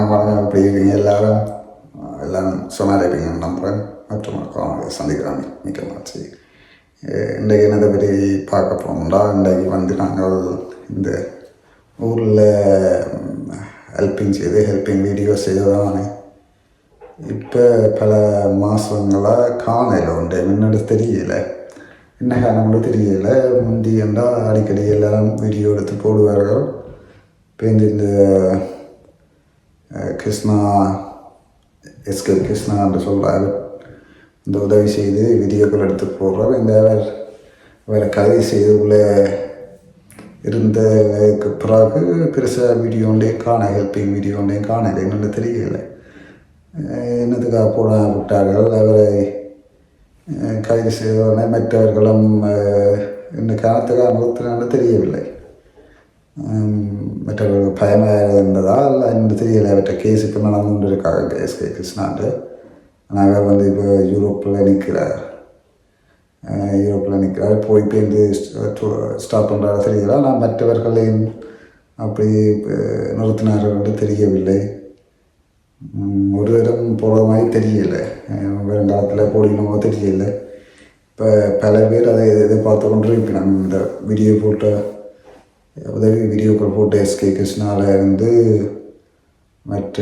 வணக்கம் வணக்கம் எப்படி இருக்கீங்க எல்லாரும் எல்லாம் சொன்னார் இருப்பீங்கன்னு நம்புகிறேன் மற்றும் சந்திக்கிறாங்க. மிக்க மகிழ்ச்சி. இன்றைக்கி இன்றைக்கு என்னதை பற்றி பார்க்க போகணும்டா இன்றைக்கு வந்து நாங்கள் இந்த ஊரில் ஹெல்ப்பிங் செய்து ஹெல்ப்பிங் வீடியோ செய்ததானே. இப்போ பல மாதங்களாக காணல உண்டு. முன்னாடி தெரியல. என்ன காரணம் கூட தெரியல. முந்தி என்றால் அடிக்கடி எல்லாம் வீடியோ எடுத்து போடுவார்கள். இப்போ இந்த கிருஷ்ணா எஸ்கே கிருஷ்ணா என்று சொல்கிறார் இந்த உதவி செய்து வீடியோக்கள் எடுத்து போடுறார் இந்த அவர் வேறு கதை செய்து உள்ள இருந்ததுக்கு பிறகு பெருசாக வீடியோ காண ஹெல்ப்பிங் வீடியோண்டே ஒன்றே என்னென்னு தெரியல. அஹ் என்னத்துக்காக போட விட்டார்கள்? அவரை கைது செய்தவுடனே மற்றவர்களும் அஹ், இந்த காலத்துக்காக நிறுத்தினான்னு தெரியவில்லை. மற்றவர்கள் பயமாக இருந்ததா இல்லை என்று தெரியல அவற்றை கேஸ் இப்போ நடந்து கொண்டு இருக்காங்க எஸ்கே கிருஷ்ணாண்டு. ஆனால் அவர் வந்து இப்போ யூரோப்பில் நிற்கிறார் யூரோப்பில் நிற்கிறார் போய் பேருந்து ஸ்டாப் பண்ணுறாரு தெரியல. ஆனால் மற்றவர்களையும் அப்படி நிறுத்தினார்கள் என்று தெரியவில்லை. ஒரு இடம் போகிற மாதிரி தெரியல வருங்காலத்தில் போடணுமோ தெரியல. இப்போ பல பேர் அதை எதிர்பார்த்து கொண்டு நம்ம இந்த வீடியோ போட்ட உதவி வீடியோக்கள் போட்ட எஸ்கே கிருஷ்ணாவில் இருந்து மற்ற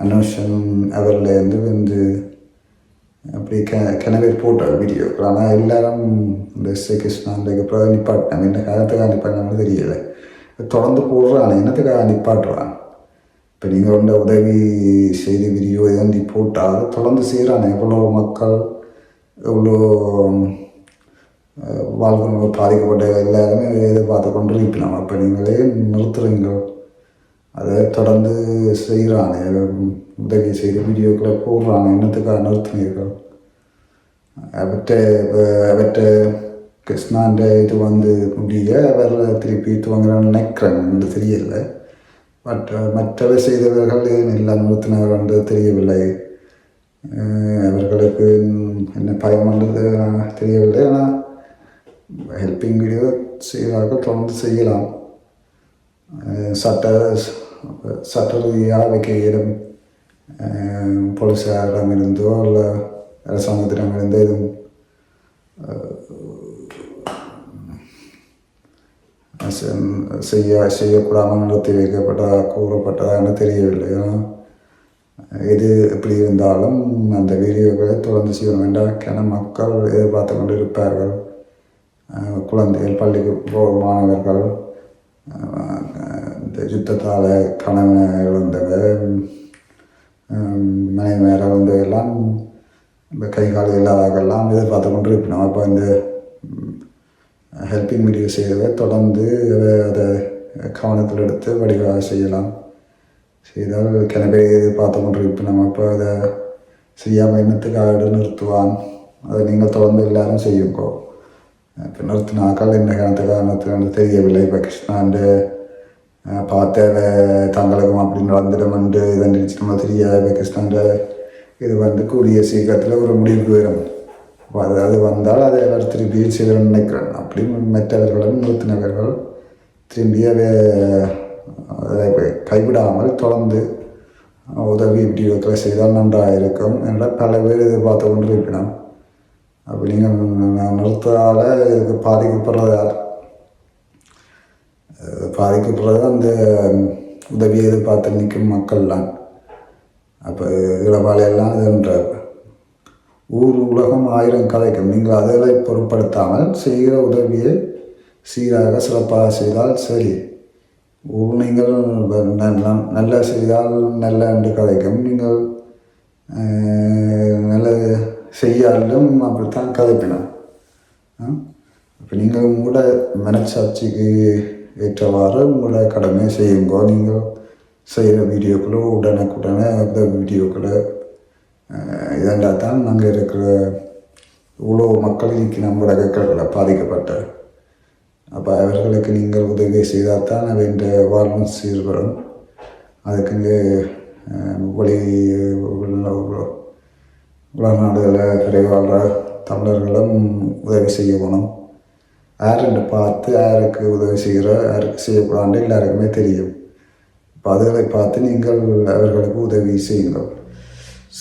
அனுஷன் அவரில் இருந்து வந்து அப்படி க கிணவர் போட்டார் வீடியோக்கள். ஆனால் எல்லாரும் இந்த எஸ்ஏ கிருஷ்ணாண்டுக்கு அப்புறம் நிப்பாட்டினாங்க. என்ன காலத்துக்காக நிப்பாட்டினாங்கன்னு தெரியலை. தொடர்ந்து போடுறான் என்னத்துக்காக நிப்பாட்டுறான் இப்போ நீங்கள் கொண்ட உதவி செய்தி வீடியோ இதாண்டி போட்டால் தொடர்ந்து செய்கிறானே எவ்வளோ மக்கள் எவ்வளோ வாழ்க்கை பாதிக்கப்பட்ட எல்லாருமே எதிர்பார்த்து கொண்டு இருப்பினோம் அப்போ நீங்களே நிறுத்துறீங்க அதை தொடர்ந்து செய்கிறானே உதவி செய்து வீடியோக்களை போடுறானே என்னத்துக்காக நிறுத்தினீர்கள்? அவற்றை அவற்றை கிருஷ்ணாண்ட இது வந்து முடிய அவர் திருப்பி துவங்குறான்னு நினைக்கிறேன். என்று தெரியல. பட் மற்றவை செய்தவர்கள் எல்லாம் நிறுத்தினவர் என்று தெரியவில்லை. அவர்களுக்கு என்ன பயம் என்றது தெரியவில்லை. ஆனால் ஹெல்பிங் வீடியோ செய்கிறார்கள் தொடர்ந்து செய்யலாம் சட்ட சட்ட ரீதியாக வைக்க இடம் போலீஸாரிடம் இருந்தோ இல்லை அரசாங்கத்திடம் இருந்தோ எதுவும் செய்ய செய்யக்கூடாமல் நிறுத்தி வைக்கப்பட்டதா கூறப்பட்டதான்னு தெரியவில்லை ஏன்னா எது எப்படி இருந்தாலும் அந்த வீடியோக்களை தொடர்ந்து செய்ய வேண்டாம் என மக்கள் எதிர்பார்த்து கொண்டு இருப்பார்கள் குழந்தைகள் பள்ளிக்கு போகும் மாணவர்கள் இந்த யுத்தத்தால் கணவனை இழந்தவர் ஹம், மனைவி எல்லாம் இந்த கை கால் இல்லாதவர்கள்லாம் எதிர்பார்த்து கொண்டு இருப்பினோம் அப்போ இந்த ஹெல்ப்பிங் வீடியோ செய்கிறத தொடர்ந்து அதை- அதை கவனத்தில் எடுத்து வடிவாக செய்யலாம். செய்தால் கிணறு எதிர்பார்த்து கொண்டு இருப்பினோம் அப்போ அதை செய்யாமல் என்னத்துக்காக நிறுத்துவான்? அதை நீங்கள் தொடர்ந்து எல்லாரும் செய்யுங்கோ. இப்போ நிறுத்தினாக்கள் என்ன காரணத்துக்காக நிறுத்தினு தெரியவில்லை இப்போ கிருஷ்ணாண்டு பார்த்த வே- தங்களுக்கும் அப்படி நடந்துடும் என்று இதன் நம்ம தெரியாது இப்போ இது வந்து கூடிய சீக்கிரத்தில் ஒரு முடிவுக்கு வரும் அது அது வந்தால் அதை அவர் திருப்பி செய்ய நினைக்கிறேன் அப்படி மற்றவர்களும் நிறுத்தினவர்கள் திரும்பி அதை அதை கைவிடாமல் தொடர்ந்து உதவி வீடியோக்களை செய்தால் நன்றாக இருக்கும் என்ற பல பேர் எதிர்பார்த்து கொண்டு இருப்பினோம் அப்போ நீங்கள் நிறுத்தால இதுக்கு பாதிக்கப்படுறது யார் பாதிக்கப்படுறது அந்த உதவியை எதிர்பார்த்து நிற்கும் மக்கள்லாம் அப்போ இளவாளையெல்லாம் இதுன்ற ஊர் உலகம் ஆயிரம் கதைக்கும் நீங்கள் அதில் பொருட்படுத்தாமல் செய்கிற உதவியை சீராக சிறப்பாக செய்தால் சரி. ஊர் நீங்கள் நல்ல செய்தால் நல்ல என்று கதைக்கும். நீங்கள் நல்ல நல்லது செய்யாலும் அப்படித்தான் கதைப்பினோம் இப்போ நீங்கள் உங்களோட மனசாட்சிக்கு ஏற்றவாறு உங்களோட கடமையை செய்யுங்கோ. நீங்கள் செய்கிற வீடியோக்களோ உடனுக்குடனே அந்த வீடியோக்களை இதெண்டா தான் அங்கே இருக்கிற இவ்வளோ மக்கள் இன்னைக்கு நம்மளோட கற்களை பாதிக்கப்பட்ட. அப்போ அவர்களுக்கு நீங்கள் உதவி செய்தால் தான் அவன் வாழ்வும் சீர்வரும். அதுக்கு இங்கே வழி உலக நாடுகளில் தமிழர்களும் உதவி செய்யணும் யாருன்னு பார்த்து யாருக்கு உதவி செய்கிற யாருக்கு செய்யக்கூடாது எல்லாருக்குமே தெரியும். இப்போ அதுகளை பார்த்து நீங்கள் அவர்களுக்கு உதவி செய்யுங்கள்.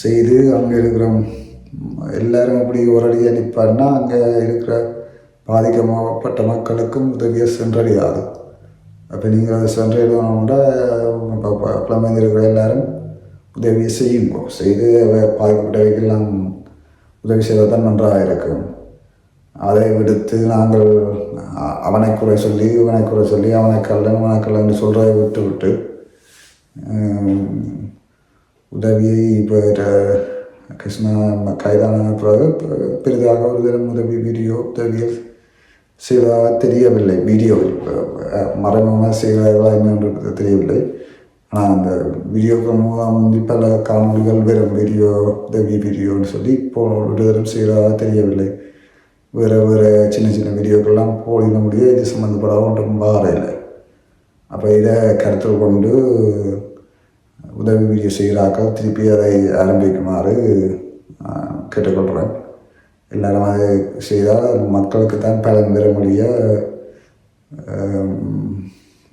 செய்து அங்கே இருக்கிற எல்லாரும் அப்படி ஒரடியாக நிற்பாருன்னா அங்கே இருக்கிற பாதிக்கப்பட்ட மக்களுக்கும் உதவியை சென்றடையாது. அப்போ நீங்கள் அதை சென்றடையணும்னா புலமைந்து இருக்கிற எல்லாரும் உதவியை செய்யும் செய்து அவ- பாதிக்கப்பட்டவைக்கெல்லாம் உதவி செய்தால் தான் நன்றாக இருக்கும். அதை விடுத்து நாங்கள் அவனை குறை சொல்லி இவனை குறை சொல்லி அவனை கல்லன் அவனை கல்லன்னு சொல்கிறதை விட்டு விட்டு உதவியை இப்போ கிருஷ்ணா கைதான பிறகு பெரிதாக ஒரு தினம் உதவி வீடியோ உதவியில் செய்வதாக தெரியவில்லை. வீடியோவில் மறைமுகமாக செய்வதாக என்னென்று தெரியவில்லை. ஆனால் அந்த வீடியோக்கள் மூலம் வந்து பல காணொலிகள் வெறும் வீடியோ உதவி வீடியோன்னு சொல்லி இப்போ ஒரு தரம் தெரியவில்லை. வேறு வேறு சின்ன சின்ன வீடியோக்கள்லாம் போடிட முடிய இது சம்மந்தப்படாத ஒன்றும் வாரையில் அப்போ இதை கருத்தில் கொண்டு உதவி வீடியோ செய்கிறாக்கள் திருப்பி அதை ஆரம்பிக்குமாறு கேட்டுக்கொள்கிறேன் எல்லாரும் அதை செய்தால் மக்களுக்கு தான் பலன் பெற முடிய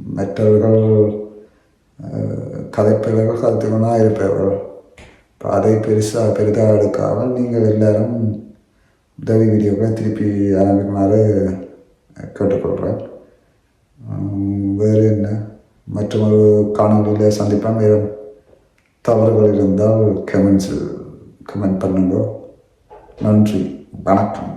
மற்றவர்கள் கதைப்பவர்கள் கதைத்துக்கனாக இருப்பவர்கள் இப்போ அதை பெருசாக பெரிதாக எடுக்காமல் நீங்கள் எல்லாரும் உதவி வீடியோக்களை திருப்பி ஆரம்பிக்குமாறு கேட்டுக்கொள்கிறேன். வேறு என்ன? மற்றொரு காணொலியில் சந்திப்பேன். வேறு தவறுகள் இருந்தால் கமெண்ட்ஸு கமெண்ட் பண்ணுங்க நன்றி. வணக்கம்.